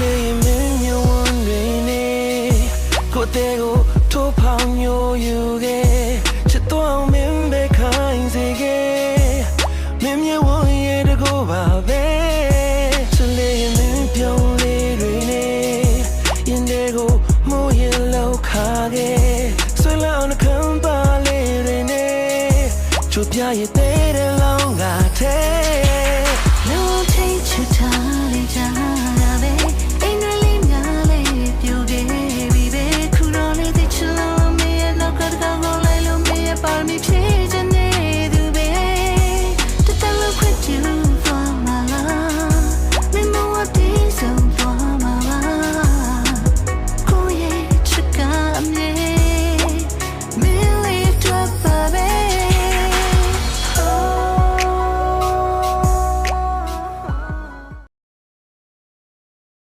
လေးမင်းမြဝန်တွေနေကိုယ်တဲ့ကိုထိုးဖောင်မျိုးယူခဲ့ချစ်တော့မင်းပဲခိုင်းစေခဲ့မင်းမြဝန်ရဲ့တကူပါပဲစလေးမင်းပြောင်းလေးတွေနေရင်တဲ့ကိုမိုးရင်လောက်ခါခဲ့ဆွေလောင်းခံပါလေးတွေနေချို့ပြရဲ့တဲ့